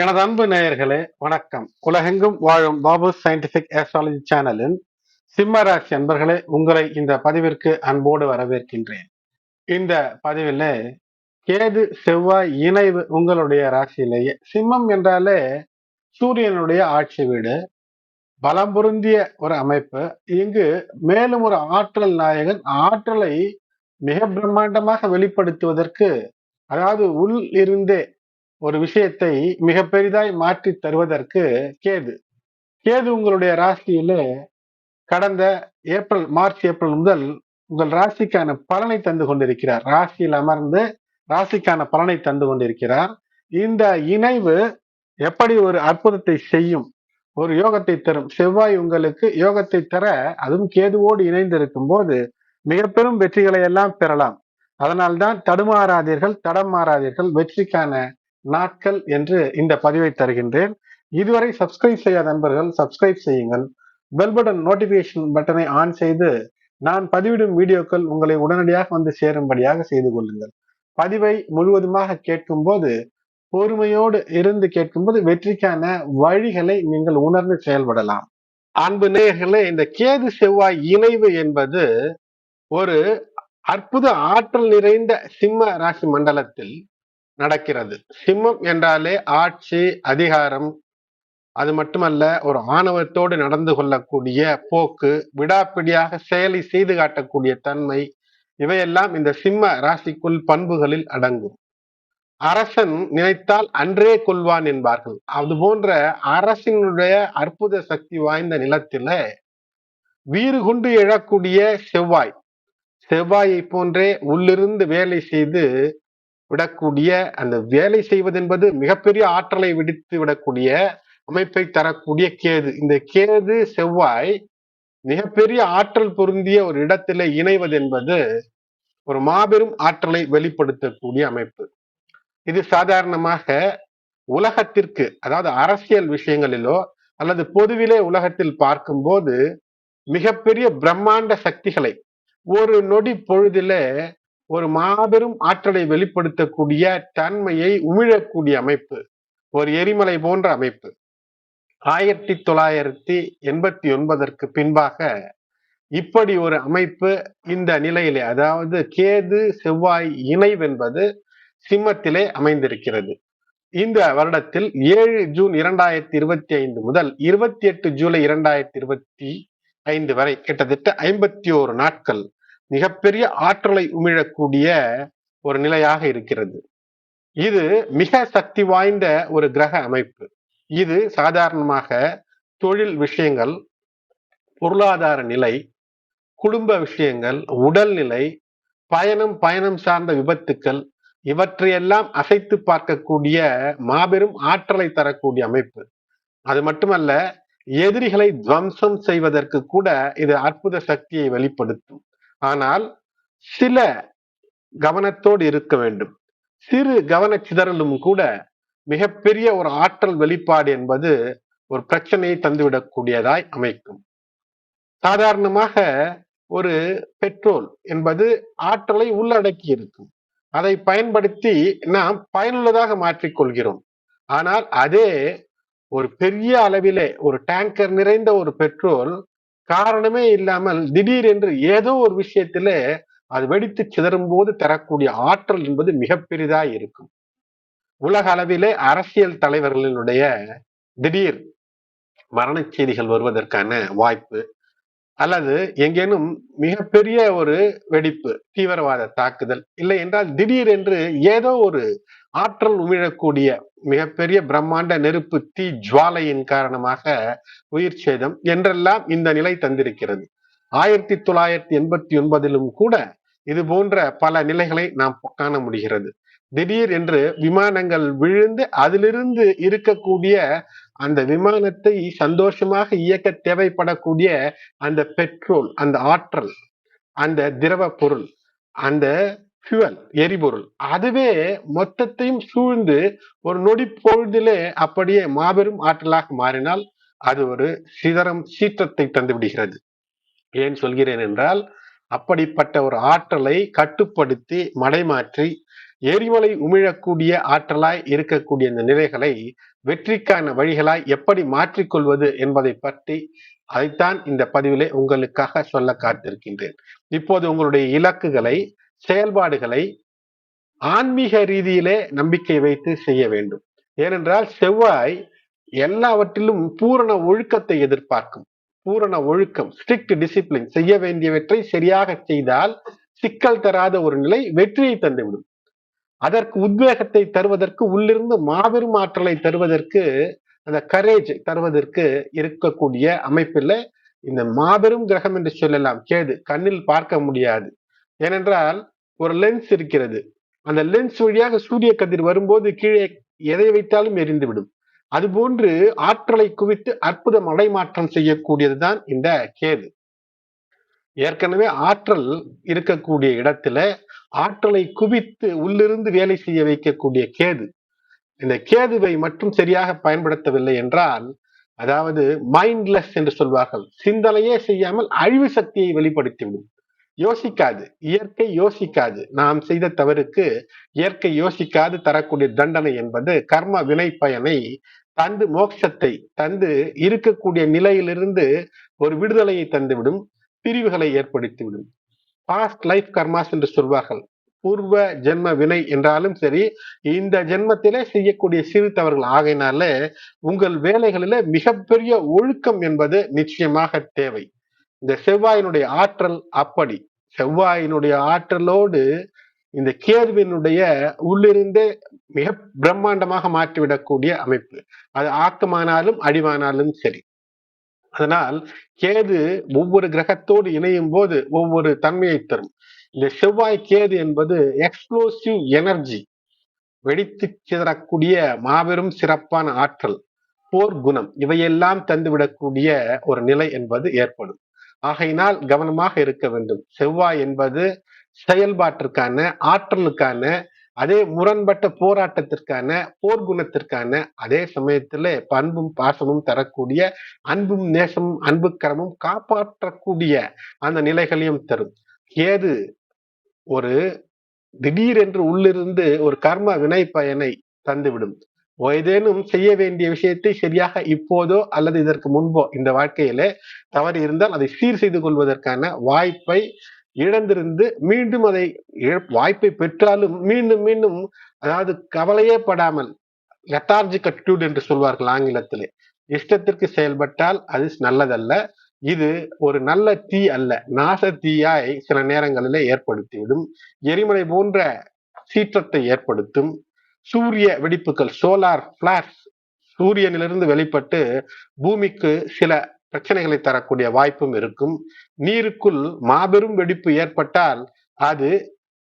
எனது அன்பு நேயர்களே வணக்கம். உலகெங்கும் வாழும் பாபு சயின்டிபிக் ஆஸ்ட்ராலஜி சேனலின் சிம்மராசி அன்பர்களே உங்களை இந்த பதிவிற்கு அன்போடு வரவேற்கின்றேன். இந்த பதிவில் கேது செவ்வாய் இணைவு உங்களுடைய ராசியிலேயே. சிம்மம் என்றாலே சூரியனுடைய ஆட்சி வீடு. பலம் பொருந்திய ஒரு அமைப்பு. இங்கு மேலும் ஒரு ஆற்றல் நாயகன் ஆற்றலை மிக பிரம்மாண்டமாக வெளிப்படுத்துவதற்கு அதாவது உள் இருந்தே ஒரு விஷயத்தை மிக பெரிதாய் மாற்றி தருவதற்கு கேது. கேது உங்களுடைய ராசியில கடந்த ஏப்ரல் மார்ச் ஏப்ரல் முதல் உங்கள் ராசிக்கான பலனை தந்து கொண்டிருக்கிறார். ராசியில் அமர்ந்து ராசிக்கான பலனை தந்து கொண்டிருக்கிறார். இந்த இணைவு எப்படி ஒரு அற்புதத்தை செய்யும்? ஒரு யோகத்தை தரும். செவ்வாய் உங்களுக்கு யோகத்தை தர அதுவும் கேதுவோடு இணைந்திருக்கும் போது மிக பெரும் வெற்றிகளை எல்லாம் பெறலாம். அதனால்தான் தடுமாறாதீர்கள் தடம் மாறாதீர்கள். வெற்றிக்கான நாட்கள் என்று இந்த பதிவை தருகின்றேன். இதுவரை சப்ஸ்கிரைப் செய்யாத நண்பர்கள் சப்ஸ்கிரைப் செய்யுங்கள். பெல் பட்டன் நோட்டிபிகேஷன் பட்டனை ஆன் செய்து நான் பதிவிடும் வீடியோக்கள் உங்களை உடனடியாக வந்து சேரும்படியாக செய்து கொள்ளுங்கள். பதிவை முழுவதுமாக கேட்கும்போது பொறுமையோடு இருந்து கேட்கும்போது வெற்றிக்கான வழிகளை நீங்கள் உணர்ந்து செயல்படலாம். அன்பு நேயர்களே இந்த கேது செவ்வாய் இணைவு என்பது ஒரு அற்புத ஆற்றல் நிறைந்த சிம்ம ராசி மண்டலத்தில் நடக்கிறது. சிம்மம் என்றாலே ஆட்சி அதிகாரம். அது மட்டுமல்ல ஒரு ஆணவத்தோடு நடந்து கொள்ளக்கூடிய போக்கு விடாப்பிடியாக செயலை செய்து காட்டக்கூடிய தன்மை இவையெல்லாம் இந்த சிம்ம ராசிக்குள் பண்புகளில் அடங்கும். அரசன் நினைத்தால் அன்றே கொள்வான் என்பார்கள். அது போன்ற அரசினுடைய அற்புத சக்தி வாய்ந்த நிலத்தில வீறு கொண்டு எழக்கூடிய செவ்வாய். செவ்வாயை போன்றே உள்ளிருந்து வேலை செய்து விடக்கூடிய அந்த வேலை செய்வதென்பது மிகப்பெரிய ஆற்றலை விடுத்து விடக்கூடிய அமைப்பை தரக்கூடிய கேது. இந்த கேது செவ்வாய் மிகப்பெரிய ஆற்றல் பொருந்திய ஒரு இடத்துல இணைவது என்பது ஒரு மாபெரும் ஆற்றலை வெளிப்படுத்தக்கூடிய அமைப்பு. இது சாதாரணமாக உலகத்திற்கு அதாவது அரசியல் விஷயங்களிலோ அல்லது பொதுவிலே உலகத்தில் பார்க்கும்போது மிகப்பெரிய பிரம்மாண்ட சக்திகளை ஒரு நொடி பொழுதிலே ஒரு மாபெரும் ஆற்றலை வெளிப்படுத்தக்கூடிய தன்மையை உமிழக்கூடிய அமைப்பு ஒரு எரிமலை போன்ற அமைப்பு. ஆயிரத்தி தொள்ளாயிரத்தி எண்பத்தி ஒன்பதற்கு பின்பாக இப்படி ஒரு அமைப்பு இந்த நிலையிலே அதாவது கேது செவ்வாய் இணைவென்பது சிம்மத்திலே அமைந்திருக்கிறது. இந்த வருடத்தில் ஏழு ஜூன் இரண்டாயிரத்தி இருபத்தி ஐந்து முதல் இருபத்தி எட்டு ஜூலை இரண்டாயிரத்தி இருபத்தி ஐந்து வரை கிட்டத்தட்ட ஐம்பத்தி ஓரு நாட்கள் மிகப்பெரிய ஆற்றலை உமிழக்கூடிய ஒரு நிலையாக இருக்கிறது. இது மிக சக்தி வாய்ந்த ஒரு கிரக அமைப்பு. இது சாதாரணமாக தொழில் விஷயங்கள் பொருளாதார நிலை குடும்ப விஷயங்கள் உடல்நிலை பயணம் பயணம் சார்ந்த விபத்துக்கள் இவற்றையெல்லாம் அசைத்து பார்க்கக்கூடிய மாபெரும் ஆற்றலை தரக்கூடிய அமைப்பு. அது மட்டுமல்ல எதிரிகளை துவம்சம் செய்வதற்கு கூட இது அற்புத சக்தியை வெளிப்படுத்தும். ஆனால் சில கவனத்தோடு இருக்க வேண்டும். சிறு கவன சிதறலும் கூட மிகப்பெரிய ஒரு ஆற்றல் வெளிப்பாடு என்பது ஒரு பிரச்சனையை தந்துவிடக்கூடியதாய் அமைக்கும். சாதாரணமாக ஒரு பெட்ரோல் என்பது ஆற்றலை உள்ளடக்கி இருக்கும். அதை பயன்படுத்தி நாம் பயனுள்ளதாக மாற்றிக்கொள்கிறோம். ஆனால் அதே ஒரு பெரிய அளவிலே ஒரு டேங்கர் நிறைந்த ஒரு பெட்ரோல் காரணமே இல்லாமல் திடீரென்று ஏதோ ஒரு விஷயத்துல அது வெடித்து சிதறும் போது தரக்கூடிய ஆற்றல் என்பது மிக பெரிதாய் இருக்கும். உலக அளவிலே அரசியல் தலைவர்களினுடைய திடீர் மரண செய்திகள் வருவதற்கான வாய்ப்பு அல்லது எங்கேனும் மிகப்பெரிய ஒரு வெடிப்பு தீவிரவாத தாக்குதல் இல்லை என்றால் திடீர் என்று ஏதோ ஒரு ஆற்றல் உமிழக்கூடிய மிகப்பெரிய பிரம்மாண்ட நெருப்பு தீ ஜுவாலையின் காரணமாக உயிர் சேதம் என்றெல்லாம் இந்த நிலை தந்திருக்கிறது. ஆயிரத்தி தொள்ளாயிரத்தி எண்பத்தி ஒன்பதிலும் கூட இது போன்ற பல நிலைகளை நாம் காண முடிகிறது. திடீர் என்று விமானங்கள் விழுந்து அதிலிருந்து இருக்கக்கூடிய அந்த விமானத்தை சந்தோஷமாக இயக்க தேவைப்படக்கூடிய அந்த பெட்ரோல் அந்த ஆற்றல் அந்த திரவ பொருள் அந்த ஃபியூவல் எரிபொருள். அதுவே மொத்தத்தையும் சூழ்ந்து ஒரு நொடி பொழுதிலே அப்படியே மாபெரும் ஆற்றலாக மாறினால் அது ஒரு சிதறம் சீற்றத்தை தந்து விடுகிறது. ஏன் சொல்கிறேன் என்றால் அப்படிப்பட்ட ஒரு ஆற்றலை கட்டுப்படுத்தி மடைமாற்றி எரிமலை உமிழக்கூடிய ஆற்றலாய் இருக்கக்கூடிய இந்த நிலைகளை வெற்றிக்கான வழிகளாய் எப்படி மாற்றிக்கொள்வது என்பதை பற்றி அதைத்தான் இந்த பதிவிலே உங்களுக்காக சொல்ல காத்திருக்கின்றேன். இப்போது உங்களுடைய இலக்குகளை செயல்பாடுகளை ஆன்மீக ரீதியிலே நம்பிக்கை வைத்து செய்ய வேண்டும். ஏனென்றால் செவ்வாய் எல்லாவற்றிலும் பூரண ஒழுக்கத்தை எதிர்பார்க்கும். பூரண ஒழுக்கம் ஸ்ட்ரிக்ட் டிசிப்ளின் செய்ய வேண்டியவற்றை சரியாக செய்தால் சிக்கல் தராத ஒரு நிலை வெற்றியை தந்துவிடும். அதற்கு உத்வேகத்தை தருவதற்கு உள்ளிருந்து மாபெரும் ஆற்றலை தருவதற்கு அந்த கரேஜ் தருவதற்கு இருக்கக்கூடிய அமைப்பில் இந்த மாபெரும் கிரகம் என்று சொல்லலாம். கேது கண்ணில் பார்க்க முடியாது. ஏனென்றால் ஒரு லென்ஸ் இருக்கிறது. அந்த லென்ஸ் வழியாக சூரிய கதிர் வரும்போது கீழே எதை வைத்தாலும் எரிந்துவிடும். அதுபோன்று ஆற்றலை குவித்து அற்புதம் அடைமாற்றம் செய்யக்கூடியதுதான் இந்த கேது. ஏற்கனவே ஆற்றல் இருக்கக்கூடிய இடத்துல ஆற்றலை குவித்து உள்ளிருந்து வேலை செய்ய வைக்கக்கூடிய கேது. இந்த கேதுவை மட்டும் சரியாக பயன்படுத்தவில்லை என்றால் அதாவது மைண்ட்லெஸ் என்று சொல்வார்கள் சிந்தனையே செய்யாமல் அழிவு சக்தியை வெளிப்படுத்திவிடும். யோசிக்காது. இயற்கை யோசிக்காது. நாம் செய்த தவறுக்கு இயற்கை யோசிக்காது தரக்கூடிய தண்டனை என்பது கர்ம வினை பயனை தந்து மோட்சத்தை தந்து இருக்கக்கூடிய நிலையிலிருந்து ஒரு விடுதலையை தந்துவிடும் பிரிவுகளை ஏற்படுத்திவிடும். பாஸ்ட் லைஃப் கர்மாஸ் என்று சொல்வார்கள். பூர்வ ஜென்ம வினை என்றாலும் சரி இந்த ஜென்மத்திலே செய்யக்கூடிய சிறு தவறுகள் ஆகையினால உங்கள் வேலைகளில மிகப்பெரிய ஒழுக்கம் என்பது நிச்சயமாக தேவை. இந்த செவ்வாயினுடைய ஆற்றல் அப்படி. செவ்வாயினுடைய ஆற்றலோடு இந்த கேதுவினுடைய உள்ளிருந்தே மிக பிரம்மாண்டமாக மாற்றிவிடக்கூடிய அமைப்பு. அது ஆக்கமானாலும் அடிவானாலும் சரி. அதனால் கேது ஒவ்வொரு கிரகத்தோடு இணையும் போது ஒவ்வொரு தன்மையை தரும். இந்த செவ்வாய் கேது என்பது எக்ஸ்ப்ளோசிவ் எனர்ஜி வெடித்து சிதறக்கூடிய மாபெரும் சிறப்பான ஆற்றல் போர் குணம் இவையெல்லாம் தந்துவிடக்கூடிய ஒரு நிலை என்பது ஏற்படும். ஆகையினால் கவனமாக இருக்க வேண்டும். செவ்வாய் என்பது செயல்பாட்டிற்கான ஆற்றலுக்கான அதே முரண்பட்ட போராட்டத்திற்கான போர்க்குணத்திற்கான அதே சமயத்துல பண்பும் பாசமும் தரக்கூடிய அன்பும் நேசமும் அன்புக்கரமும் காப்பாற்றக்கூடிய அந்த நிலைகளையும் தரும். ஏது ஒரு திடீரென்று உள்ளிருந்து ஒரு கர்ம வினை பயனை தந்துவிடும். ஏதேனும் செய்ய வேண்டிய விஷயத்தை சரியாக இப்போதோ அல்லது இதற்கு முன்போ இந்த வாழ்க்கையில தவறு இருந்தால் அதை சீர் செய்து கொள்வதற்கான வாய்ப்பை இழந்திருந்து மீண்டும் அதை வாய்ப்பை பெற்றாலும் மீண்டும் மீண்டும் அதாவது கவலையே படாமல் லெத்தார்ஜிக் அட்டிடியூட் என்று சொல்வார்கள் ஆங்கிலத்திலே. இஷ்டத்திற்கு செயல்பட்டால் அது நல்லதல்ல. இது ஒரு நல்ல தீ அல்ல. நாச தீயாய் சில நேரங்களிலே ஏற்படுத்திவிடும். எரிமலை போன்ற சீற்றத்தை ஏற்படுத்தும். சூரிய வெடிப்புகள் சோலார் பிளாஷ் சூரியனிலிருந்து வெளிப்பட்டு பூமிக்கு சில பிரச்சனைகளை தரக்கூடிய வாய்ப்பும் இருக்கும். நீருக்குள் மாபெரும் வெடிப்பு ஏற்பட்டால் அது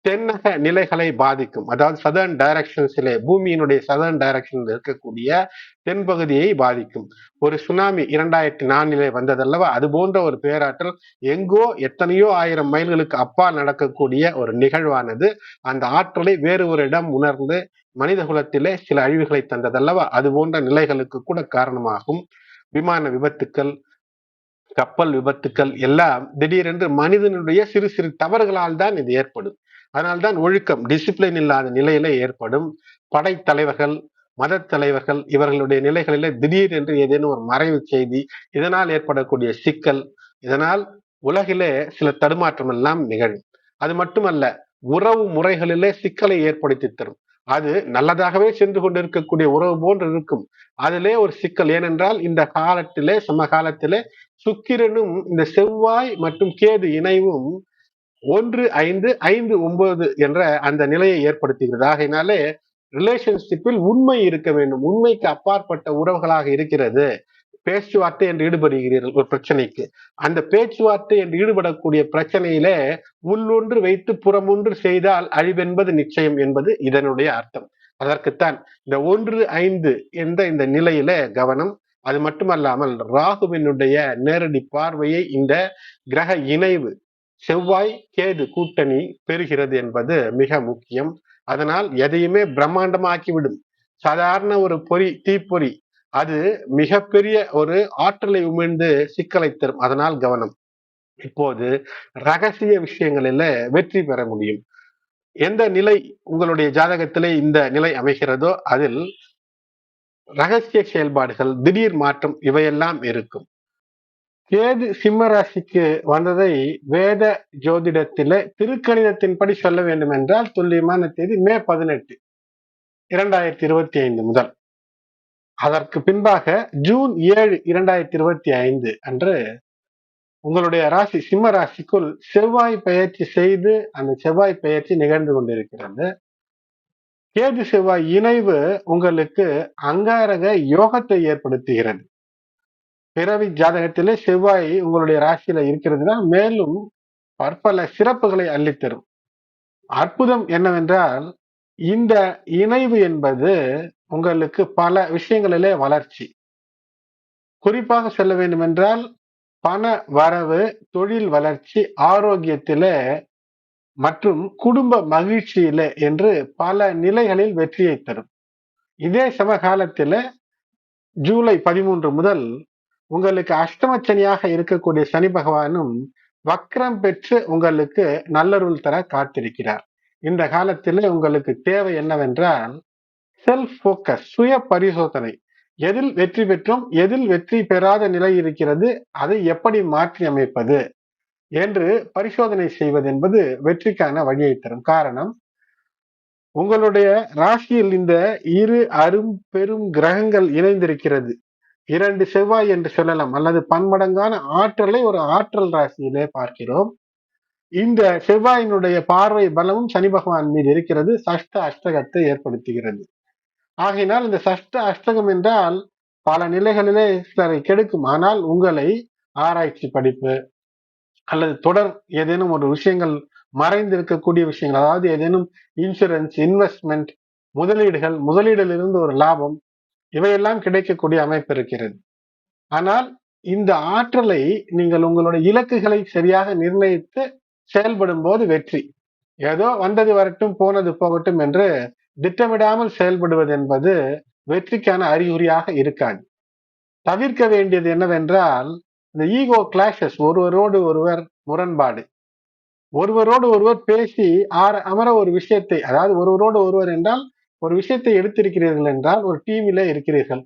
தென்னக நிலைகளை பாதிக்கும். அதாவது சதர்ன் டைரக்ஷன்ஸிலே பூமியினுடைய சதர்ன் டைரக்ஷன் இருக்கக்கூடிய தென்பகுதியை பாதிக்கும். ஒரு சுனாமி இரண்டாயிரத்தி நான்கிலே வந்ததல்லவா? அது போன்ற ஒரு பேராற்றல் எங்கோ எத்தனையோ ஆயிரம் மைல்களுக்கு அப்பா நடக்கக்கூடிய ஒரு நிகழ்வானது. அந்த ஆற்றலை வேறு ஒரு இடம் உணர்ந்து மனித குலத்திலே சில அழிவுகளை தந்ததல்லவா? அது போன்ற நிலைகளுக்கு கூட காரணமாகும். விமான விபத்துக்கள் கப்பல் விபத்துக்கள் எல்லாம் திடீரென்று மனிதனுடைய சிறு சிறு தவறுகளால் தான் இது ஏற்படும். அதனால்தான் ஒழுக்கம் டிசிப்ளின் இல்லாத நிலையில ஏற்படும். படைத்தலைவர்கள் மத தலைவர்கள் இவர்களுடைய நிலைகளில திடீர் என்று ஏதேனும் ஒரு மறைவு செய்தி இதனால் ஏற்படக்கூடிய சிக்கல் இதனால் உலகிலே சில தடுமாற்றம் எல்லாம் நிகழும். அது மட்டுமல்ல உறவு முறைகளிலே சிக்கலை ஏற்படுத்தி தரும். அது நல்லதாகவே சென்று கொண்டிருக்கக்கூடிய உறவு போன்று இருக்கும். அதிலே ஒரு சிக்கல் ஏனென்றால் இந்த காலத்திலே சமகாலத்திலே சுக்கிரனும் இந்த செவ்வாய் மற்றும் கேது இணைவும் ஒன்று ஐந்து ஐந்து ஒன்பது என்ற அந்த நிலையை ஏற்படுத்துகிறது. ஆகையினாலே ரிலேஷன்ஷிப்பில் உண்மை இருக்க வேண்டும். உண்மைக்கு அப்பாற்பட்ட உறவுகளாக இருக்கிறது. பேச்சுவார்த்தை என்று ஈடுபடுகிறீர்கள் ஒரு பிரச்சனைக்கு. அந்த பேச்சுவார்த்தை என்று ஈடுபடக்கூடிய பிரச்சனையிலே உள்ளொன்று வைத்து புறமொன்று செய்தால் அழிவென்பது நிச்சயம் என்பது இதனுடைய அர்த்தம். அதற்குத்தான் இந்த ஒன்று ஐந்து என்ற இந்த நிலையில கவனம். அது மட்டுமல்லாமல் ராகுவினுடைய நேரடி பார்வையை இந்த கிரக இணைவு செவ்வாய் கேது கூட்டணி பெறுகிறது என்பது மிக முக்கியம். அதனால் எதையுமே பிரம்மாண்டமாக்கிவிடும். சாதாரண ஒரு பொறி தீப்பொறி அது மிகப்பெரிய ஒரு ஆற்றலை உமிழ்ந்து சிக்கலை தரும். அதனால் கவனம். இப்போது ரகசிய விஷயங்களில வெற்றி பெற முடியும். எந்த நிலை உங்களுடைய ஜாதகத்திலே இந்த நிலை அமைகிறதோ அதில் ரகசிய செயல்பாடுகள் திடீர் மாற்றம் இவையெல்லாம் இருக்கும். கேது சிம்ம ராசிக்கு வந்ததை வேத ஜோதிடத்திலே திருக்கணிதத்தின்படி சொல்ல வேண்டும் என்றால் துல்லியமான தேதி மே பதினெட்டு இரண்டாயிரத்தி இருபத்தி ஐந்து முதல். அதற்கு பின்பாக ஜூன் ஏழு இரண்டாயிரத்தி இருபத்தி ஐந்து அன்று உங்களுடைய ராசி சிம்ம ராசிக்குள் செவ்வாய் பயிற்சி செய்து அந்த செவ்வாய் பயிற்சி நிகழ்ந்து கொண்டிருக்கிறது. கேது செவ்வாய் இணைவு உங்களுக்கு அங்காரக யோகத்தை ஏற்படுத்துகிறது. பிறவி ஜாதகத்திலே செவ்வாய் உங்களுடைய ராசியில இருக்கிறதுனா மேலும் பற்பல சிறப்புகளை அள்ளித்தரும். அற்புதம் என்னவென்றால் இந்த இணைவு என்பது உங்களுக்கு பல விஷயங்களிலே வளர்ச்சி. குறிப்பாக சொல்ல வேண்டுமென்றால் பண வரவு தொழில் வளர்ச்சி ஆரோக்கியத்திலே மற்றும் குடும்ப மகிழ்ச்சியில என்று பல நிலைகளில் வெற்றியை தரும். இதே சமகாலத்தில் ஜூலை பதிமூன்று முதல் உங்களுக்கு அஷ்டமச்சனியாக இருக்கக்கூடிய சனி பகவானும் வக்ரம் பெற்று உங்களுக்கு நல்லருள் தர காத்திருக்கிறார். இந்த காலத்தில் உங்களுக்கு தேவை என்னவென்றால் செல்ஃப் போக்கஸ் சுய பரிசோதனை. எதில் வெற்றி பெற்றோம் எதில் வெற்றி பெறாத நிலை இருக்கிறது அதை எப்படி மாற்றி அமைப்பது என்று பரிசோதனை செய்வது என்பது வெற்றிக்கான வழியை தரும். காரணம் உங்களுடைய ராசியில் இந்த இரு அரும் பெரும் கிரகங்கள் இணைந்திருக்கிறது. இரண்டு செவ்வாய் என்று சொல்லலாம். அல்லது பன்மடங்கான ஆற்றலை ஒரு ஆற்றல் ராசியிலே பார்க்கிறோம். இந்த செவ்வாயினுடைய பார்வை பலமும் சனி பகவான் மீது இருக்கிறது. சஷ்ட அஷ்டகத்தை ஏற்படுத்துகிறது. ஆகையினால் இந்த சஷ்ட அஷ்டகம் என்றால் பல நிலைகளிலே சிலரை கெடுக்கும். ஆனால் உங்களை ஆராய்ச்சி படிப்பு அல்லது தொடர் ஏதேனும் ஒரு விஷயங்கள் மறைந்திருக்கக்கூடிய விஷயங்கள் அதாவது ஏதேனும் இன்சூரன்ஸ் இன்வெஸ்ட்மெண்ட் முதலீடுகள் முதலீடிலிருந்து ஒரு லாபம் இவையெல்லாம் கிடைக்கக்கூடிய அமைப்பு இருக்கிறது. ஆனால் இந்த ஆற்றலை நீங்கள் உங்களுடைய இலக்குகளை சரியாக நிர்ணயித்து செயல்படும் போது வெற்றி. ஏதோ வந்தது வரட்டும் போனது போகட்டும் என்று திட்டமிடாமல் செயல்படுவது என்பது வெற்றிக்கான அறிகுறியாக இருக்காது. தவிர்க்க வேண்டியது என்னவென்றால் இந்த ஈகோ கிளாஷஸ் ஒருவரோடு ஒருவர் முரண்பாடு. ஒருவரோடு ஒருவர் பேசி ஆற அமர ஒரு விஷயத்தை அதாவது ஒருவரோடு ஒருவர் என்றால் ஒரு விஷயத்தை எடுத்திருக்கிறீர்கள் என்றால் ஒரு டீமில இருக்கிறீர்கள்.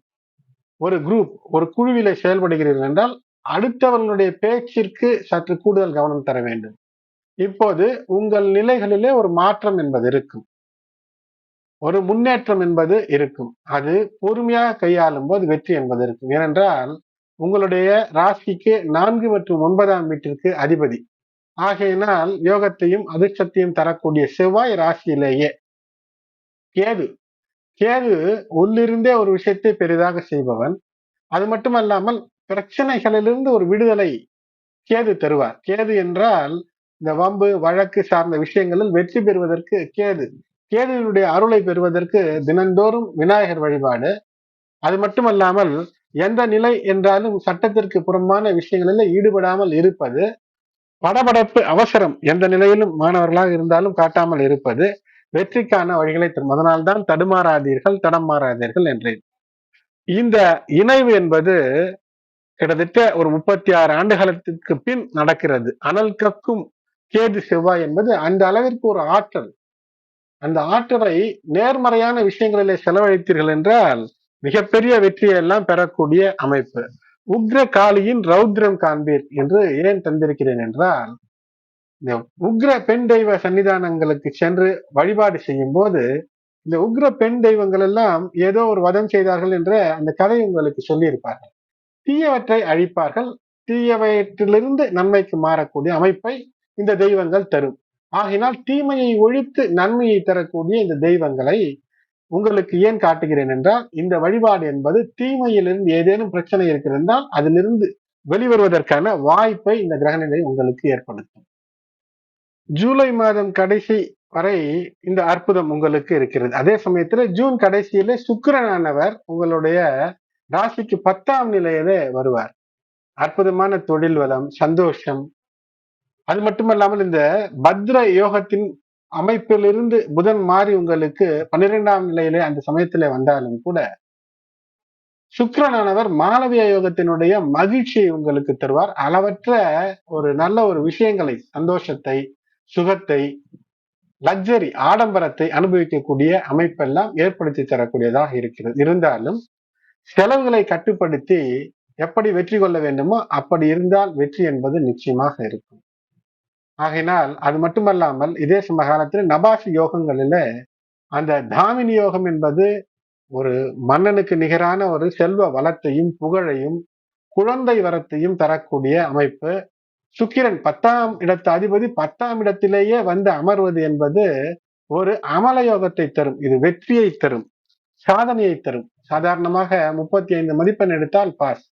ஒரு குரூப் ஒரு குழுவில செயல்படுகிறீர்கள் என்றால் அடுத்தவர்களுடைய பேச்சிற்கு சற்று கூடுதல் கவனம் தர வேண்டும். இப்போது உங்கள் நிலைகளிலே ஒரு மாற்றம் என்பது இருக்கும். ஒரு முன்னேற்றம் என்பது இருக்கும். அது பொறுமையாக கையாளும் போது வெற்றி என்பது இருக்கும். ஏனென்றால் உங்களுடைய ராசிக்கு நான்கு மற்றும் ஒன்பதாம் வீட்டிற்கு அதிபதி. ஆகையினால் யோகத்தையும் அதிர்ஷ்டத்தையும் தரக்கூடிய செவ்வாய் ராசியிலேயே கேது. கேது உள்ளிருந்தே ஒரு விஷயத்தை பெரிதாக செய்பவன். அது மட்டுமல்லாமல் பிரச்சனைகளிலிருந்து ஒரு விடுதலை கேது தருவார். கேது என்றால் இந்த வம்பு வழக்கு சார்ந்த விஷயங்களில் வெற்றி பெறுவதற்கு கேது. கேதுவினுடைய அருளை பெறுவதற்கு தினந்தோறும் விநாயகர் வழிபாடு. அது மட்டுமல்லாமல் எந்த நிலை என்றாலும் சட்டத்திற்கு புறம்பான விஷயங்களில் ஈடுபடாமல் இருப்பது படபடப்பு அவசரம் எந்த நிலையிலும் மாணவர்களாக இருந்தாலும் காட்டாமல் இருப்பது வெற்றிக்கான வழிகளை தரும். அதனால்தான் தடுமாறாதீர்கள் தடம் மாறாதீர்கள் என்றேன். இந்த இணைவு என்பது கிட்டத்தட்ட ஒரு முப்பத்தி ஆறு ஆண்டு காலத்திற்கு பின் நடக்கிறது. அனல் கக்கும் கேது செவ்வாய் என்பது அந்த அளவிற்கு ஒரு ஆற்றல். அந்த ஆற்றலை நேர்மறையான விஷயங்களிலே செலவழித்தீர்கள் என்றால் மிகப்பெரிய வெற்றியை எல்லாம் பெறக்கூடிய அமைப்பு. உக்ர காளியின் ரௌத்ரம் காண்பீர் என்று ஏன் தந்திருக்கிறேன் என்றால் இந்த உக்ர பெண் தெய்வ சன்னிதானங்களுக்கு சென்று வழிபாடு செய்யும் போது இந்த உக்ர பெண் தெய்வங்கள் எல்லாம் ஏதோ ஒரு வதம் செய்தார்கள் என்ற அந்த கதை உங்களுக்கு சொல்லியிருப்பார்கள். தீயவற்றை அழிப்பார்கள். தீயவற்றிலிருந்து நன்மைக்கு மாறக்கூடிய அமைப்பை இந்த தெய்வங்கள் தரும். ஆகினால் தீமையை ஒழித்து நன்மையை தரக்கூடிய இந்த தெய்வங்களை உங்களுக்கு ஏன் காட்டுகிறேன் என்றால் இந்த வழிபாடு என்பது தீமையிலிருந்து ஏதேனும் பிரச்சனை இருக்கிறதால் அதிலிருந்து வெளிவருவதற்கான வாய்ப்பை இந்த கிரகநிலை உங்களுக்கு ஏற்படுத்தும். ஜூலை மாதம் கடைசி வரை இந்த அற்புதம் உங்களுக்கு இருக்கிறது. அதே சமயத்துல ஜூன் கடைசியில சுக்கிரனானவர் உங்களுடைய ராசிக்கு பத்தாம் நிலையில வருவார். அற்புதமான தொழில் வளம் சந்தோஷம். அது மட்டுமல்லாமல் இந்த பத்ர யோகத்தின் அமைப்பிலிருந்து புதன் மாறி உங்களுக்கு பன்னிரெண்டாம் நிலையிலே அந்த சமயத்திலே வந்தாலும் கூட சுக்கரனானவர் மாணவிய யோகத்தினுடைய மகிழ்ச்சியை உங்களுக்கு தருவார். அளவற்ற ஒரு நல்ல ஒரு விஷயங்களை சந்தோஷத்தை சுகத்தை லக்ஸரி ஆடம்பரத்தை அனுபவிக்கக்கூடிய அமைப்பெல்லாம் ஏற்படுத்தி தரக்கூடியதாக இருக்கிறது. இருந்தாலும் செலவுகளை கட்டுப்படுத்தி எப்படி வெற்றி கொள்ள வேண்டுமோ அப்படி இருந்தால் வெற்றி என்பது நிச்சயமாக இருக்கும். ஆகையினால் அது மட்டுமல்லாமல் இதே சமகாலத்தில் நபாசி யோகங்களில அந்த தாமினி யோகம் என்பது ஒரு மன்னனுக்கு நிகரான ஒரு செல்வ வளத்தையும் புகழையும் குழந்தை வரத்தையும் தரக்கூடிய அமைப்பு சுக்கிரன் பத்தாம் இடத்து அதிபதி பத்தாம் இடத்திலேயே வந்து அமர்வது என்பது ஒரு அமல யோகத்தை தரும். இது வெற்றியை தரும். சாதனையை தரும். சாதாரணமாக முப்பத்தி ஐந்து மதிப்பெண் எடுத்தால் பாஸ்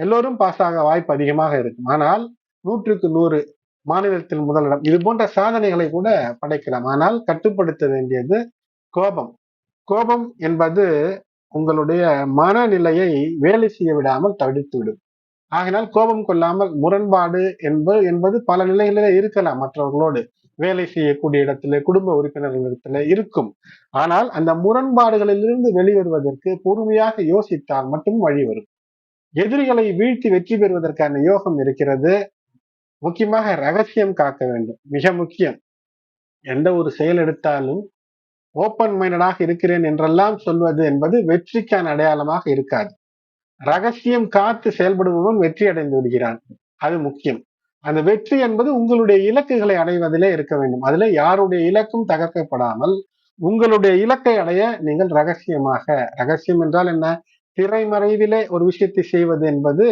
எல்லோரும் பாஸ் ஆக வாய்ப்பு அதிகமாக இருக்கும். ஆனால் நூற்றுக்கு நூறு மாநிலத்தில் முதலிடம். இது போன்ற சாதனைகளை கூட படைக்கலாம். ஆனால் கட்டுப்படுத்த வேண்டியது கோபம். கோபம் என்பது உங்களுடைய மனநிலையை வேலை செய்ய விடாமல் தடுத்துவிடும் ஆகினால் கோபம் கொள்ளாமல் முரண்பாடு என்பது என்பது பல நிலைகளிலே இருக்கலாம் மற்றவர்களோடு வேலை செய்யக்கூடிய இடத்துல குடும்ப உறுப்பினர்களிடத்துல இருக்கும். ஆனால் அந்த முரண்பாடுகளிலிருந்து வெளிவருவதற்கு பொறுமையாக யோசித்தால் மட்டும் வழி வரும். எதிரிகளை வீழ்த்தி வெற்றி பெறுவதற்கான யோகம் இருக்கிறது. முக்கியமாக ரகசியம் காக்க வேண்டும். மிக முக்கியம். எந்த ஒரு செயல் எடுத்தாலும் ஓப்பன் மைண்டடாக இருக்கிறேன் என்றெல்லாம் சொல்வது என்பது வெற்றிக்கான அடையாளமாக இருக்காது. ரகசியம் காத்து செயல்படுபவன் வெற்றி அடைந்து விடுகிறான். அது முக்கியம். அந்த வெற்றி என்பது உங்களுடைய இலக்குகளை அடைவதிலே இருக்க வேண்டும். அதுல யாருடைய இலக்கும் தகர்க்கப்படாமல் உங்களுடைய இலக்கை அடைய நீங்கள் ரகசியமாக. ரகசியம் என்றால் என்ன? திரைமறைவிலே ஒரு விஷயத்தை செய்வது என்பது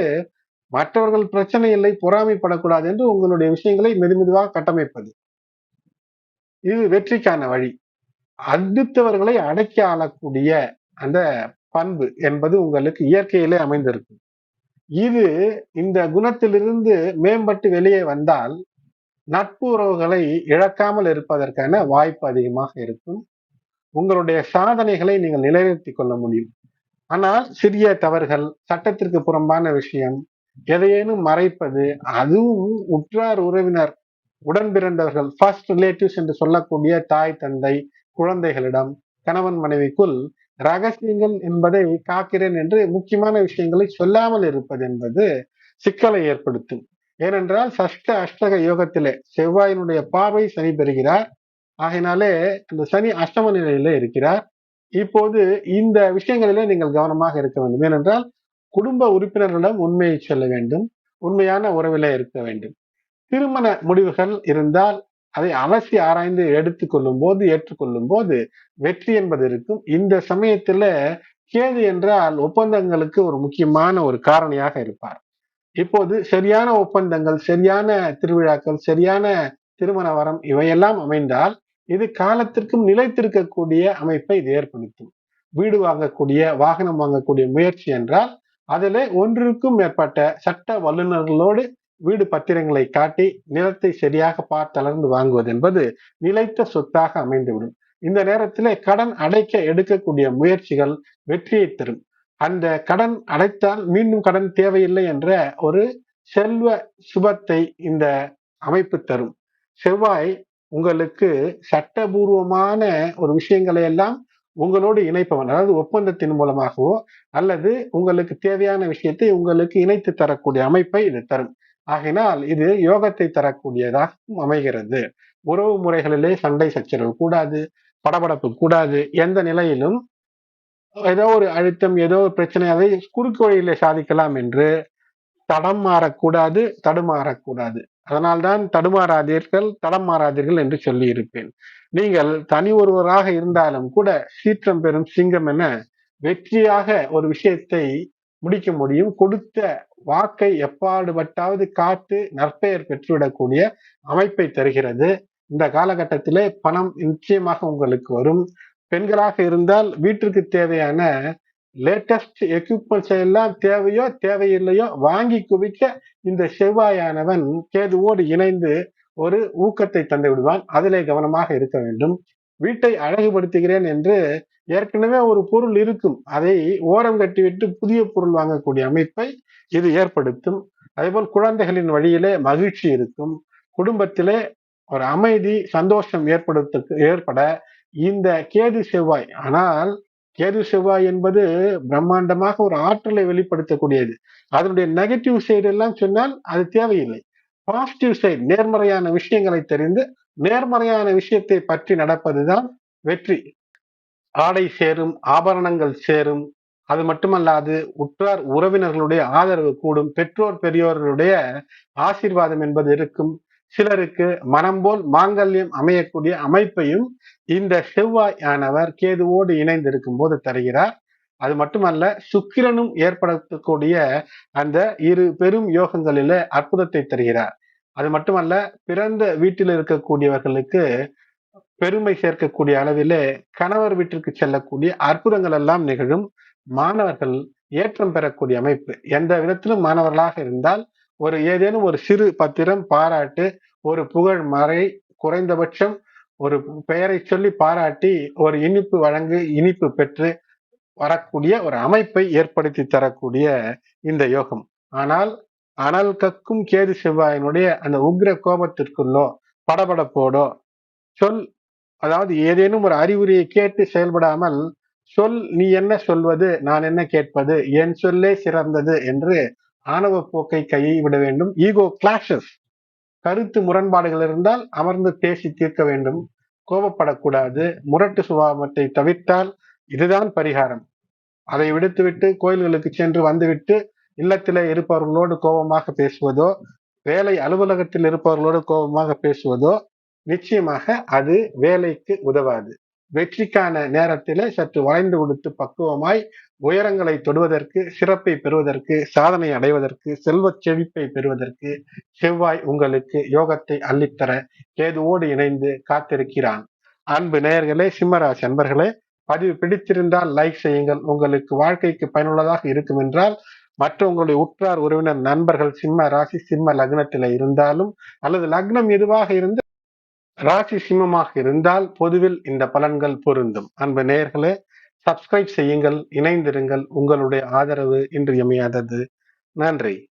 மற்றவர்கள் பிரச்சனை இல்லை பொறாமைப்படக்கூடாது என்று உங்களுடைய விஷயங்களை மெதுமெதுவாக கட்டமைப்பது. இது வெற்றிக்கான வழி. அடுத்தவர்களை அடக்கி ஆளக்கூடிய அந்த பண்பு என்பது உங்களுக்கு இயற்கையிலே அமைந்திருக்கும். இது இந்த குணத்திலிருந்து மேம்பட்டு வெளியே வந்தால் நட்பு உறவுகளை இழக்காமல் இருப்பதற்கான வாய்ப்பு அதிகமாக இருக்கும். உங்களுடைய சாதனைகளை நீங்கள் நிலைநிறுத்தி கொள்ள முடியும். ஆனால் சிறிய தவறுகள் சட்டத்திற்கு புறம்பான விஷயம் எதையேனும் மறைப்பது அதுவும் உற்றார் உறவினர் உடன் பிறந்தவர்கள் ஃபர்ஸ்ட் ரிலேட்டிவ்ஸ் என்று சொல்லக்கூடிய தாய் தந்தை குழந்தைகளிடம் கணவன் மனைவிக்குள் ரகசியங்கள் என்பதை காக்கிறேன் என்று முக்கியமான விஷயங்களை சொல்லாமல் இருப்பது என்பது சிக்கலை ஏற்படுத்தும். ஏனென்றால் சஷ்ட அஷ்டக யோகத்திலே செவ்வாயினுடைய பார்வை சனி பெறுகிறார். ஆகினாலே அந்த சனி அஷ்டம நிலையில இருக்கிறார். இப்போது இந்த விஷயங்களிலே நீங்கள் கவனமாக இருக்க வேண்டும். ஏனென்றால் குடும்ப உறுப்பினர்களிடம் உண்மையை சொல்ல வேண்டும். உண்மையான உறவிலே இருக்க வேண்டும். திருமண முடிவுகள் இருந்தால் அதை அலசி ஆராய்ந்து எடுத்துக்கொள்ளும் போது ஏற்றுக்கொள்ளும் போது வெற்றி என்பது இருக்கும். இந்த சமயத்துல கேது என்றால் ஒப்பந்தங்களுக்கு ஒரு முக்கியமான ஒரு காரணியாக இருப்பார். இப்போது சரியான ஒப்பந்தங்கள் சரியான திருவிழாக்கள் சரியான திருமண வரம் இவையெல்லாம் அமைந்தால் இது காலத்திற்கும் நிலைத்திருக்கக்கூடிய அமைப்பை இது ஏற்படுத்தும். வீடு வாங்கக்கூடிய வாகனம் வாங்கக்கூடிய முயற்சி என்றால் அதில் ஒன்றுக்கும் மேற்பட்ட சட்ட வல்லுநர்களோடு வீடு பத்திரங்களை காட்டி நிலத்தை சரியாக பார்த்தளர்ந்து வாங்குவது என்பது நிலைத்த சொத்தாக அமைந்துவிடும். இந்த நேரத்திலே கடன் அடைக்க எடுக்கக்கூடிய முயற்சிகள் வெற்றியை தரும். அந்த கடன் அடைத்தால் மீண்டும் கடன் தேவையில்லை என்ற ஒரு செல்வ சுபத்தை இந்த அமைப்பு தரும். செவ்வாய் உங்களுக்கு சட்டபூர்வமான ஒரு விஷயங்களை எல்லாம் உங்களோடு இணைப்பவன் அதாவது ஒப்பந்தத்தின் மூலமாகவோ அல்லது உங்களுக்கு தேவையான விஷயத்தை உங்களுக்கு இணைத்து தரக்கூடிய அமைப்பை இது தரும். ஆகினால் இது யோகத்தை தரக்கூடியதாக அமைகிறது. உறவு முறைகளிலே சண்டை சச்சரவு கூடாது. படபடப்பு கூடாது எந்த நிலையிலும் ஏதோ ஒரு அழுத்தம் ஏதோ ஒரு பிரச்சனை அதை குறுக்கு வழியிலே சாதிக்கலாம் என்று தடம் மாறக்கூடாது தடுமாறக்கூடாது. அதனால்தான் தடுமாறாதீர்கள் தடம் மாறாதீர்கள் என்று சொல்லி இருப்பேன் நீங்கள் தனி ஒருவராக இருந்தாலும் கூட சீற்றம் பெறும் சிங்கம் என வெற்றியாக ஒரு விஷயத்தை முடிக்க முடியும். கொடுத்த வாக்கை எப்பாடுபட்டாவது காத்து நற்பெயர் பெற்றுவிடக்கூடிய அமைப்பை தருகிறது. இந்த காலகட்டத்திலே பணம் நிச்சயமாக உங்களுக்கு வரும். பெண்களாக இருந்தால் வீட்டிற்கு தேவையான லேட்டஸ்ட் எக்யூப்மெண்ட்ஸ் எல்லாம் தேவையோ தேவையில்லையோ வாங்கி குவிக்க இந்த செவ்வாயானவன் கேதுவோடு இணைந்து ஒரு ஊக்கத்தை தந்து விடுவான். அதிலே கவனமாக இருக்க வேண்டும். வீட்டை அழகுபடுத்துகிறேன் என்று ஏற்கனவே ஒரு பொருள் இருக்கும். அதை ஓரம் கட்டிவிட்டு புதிய பொருள் வாங்கக்கூடிய அமைப்பை இது ஏற்படுத்தும். அதேபோல் குழந்தைகளின் வழியிலே மகிழ்ச்சி இருக்கும். குடும்பத்திலே ஒரு அமைதி சந்தோஷம் ஏற்படுத்த ஏற்பட இந்த கேது செவ்வாய் ஆனால் கேது செவ்வாய் என்பது பிரம்மாண்டமாக ஒரு ஆற்றலை வெளிப்படுத்தக்கூடியது. அதனுடைய நெகட்டிவ் சைடு எல்லாம் சொன்னால் அது தேவையில்லை. பாசிட்டிவ் சைடு நேர்மறையான விஷயங்களை தெரிந்து நேர்மறையான விஷயத்தை பற்றி நடப்பதுதான் வெற்றி. ஆடை சேரும் ஆபரணங்கள் சேரும். அது மட்டுமல்லாது உற்றார் உறவினர்களுடைய ஆதரவு கூடும். பெற்றோர் பெரியோர்களுடைய ஆசீர்வாதம் என்பது இருக்கும். சிலருக்கு மனம் போல் மாங்கல்யம் அமையக்கூடிய அமைப்பையும் இந்த செவ்வாய் ஆனவர் கேதுவோடு இணைந்திருக்கும் போது தருகிறார். அது மட்டுமல்ல சுக்கிரனும் ஏற்படுத்தக்கூடிய அந்த இரு பெரும் யோகங்களில அற்புதத்தை தருகிறார். அது மட்டுமல்ல பிறந்த வீட்டில் இருக்கக்கூடியவர்களுக்கு பெருமை சேர்க்கக்கூடிய அளவிலே கணவர் வீட்டிற்கு செல்லக்கூடிய அற்புதங்கள் எல்லாம் நிகழும். மாணவர்கள் ஏற்றம் பெறக்கூடிய அமைப்பு. எந்த விதத்திலும் மாணவர்களாக இருந்தால் ஒரு ஏதேனும் ஒரு சிறு பத்திரம் பாராட்டு ஒரு புகழ் மறை குறைந்தபட்சம் ஒரு பெயரை சொல்லி பாராட்டி ஒரு இனிப்பு வழங்கு இனிப்பு பெற்று வரக்கூடிய ஒரு அமைப்பை ஏற்படுத்தி தரக்கூடிய இந்த யோகம். ஆனால் அனல் கக்கும் கேது செவ்வாயினுடைய அந்த உக்ர கோபத்திற்குள்ளோ படபடப்போடோ சொல் அதாவது ஏதேனும் ஒரு அறிவுரையை கேட்டு செயல்படாமல் சொல் நீ என்ன சொல்வது நான் என்ன கேட்பது என் சொல்லே சிறந்தது என்று ஆணவ போக்கை கையை விட வேண்டும். ஈகோ கிளாஷஸ் கருத்து முரண்பாடுகள் இருந்தால் அமர்ந்து பேசி தீர்க்க வேண்டும். கோபப்படக்கூடாது. முரட்டு சுபாவத்தை தவிர்த்தால் இதுதான் பரிகாரம். அதை விடுத்துவிட்டு கோயில்களுக்கு சென்று வந்துவிட்டு இல்லத்திலே இருப்பவர்களோடு கோபமாக பேசுவதோ வேலை அலுவலகத்தில் இருப்பவர்களோடு கோபமாக பேசுவதோ நிச்சயமாக அது வேலைக்கு உதவாது. வெற்றிக்கான நேரத்திலே சற்று வளைந்து கொடுத்து பக்குவமாய் உயரங்களை தொடுவதற்கு சிறப்பை பெறுவதற்கு சாதனை அடைவதற்கு செல்வச் செழிப்பை பெறுவதற்கு செவ்வாய் உங்களுக்கு யோகத்தை அள்ளித்தர கேதுவோடு இணைந்து காத்திருக்கிறான். அன்பு நேயர்களே சிம்மராசி அன்பர்களே பதிவு பிடித்திருந்தால் லைக் செய்யுங்கள். உங்களுக்கு வாழ்க்கைக்கு பயனுள்ளதாக இருக்கும் என்றால் மற்ற உங்களுடைய உற்றார் உறவினர் நண்பர்கள் சிம்ம ராசி சிம்ம லக்னத்தில் இருந்தாலும் அல்லது லக்னம் எதுவாக இருந்து ராசி சிம்மமாக இருந்தால் பொதுவில் இந்த பலன்கள் பொருந்தும். அன்பு நேயர்களே சப்ஸ்கிரைப் செய்யுங்கள் இணைந்திருங்கள். உங்களுடைய ஆதரவு இன்றியமையாதது. நன்றி.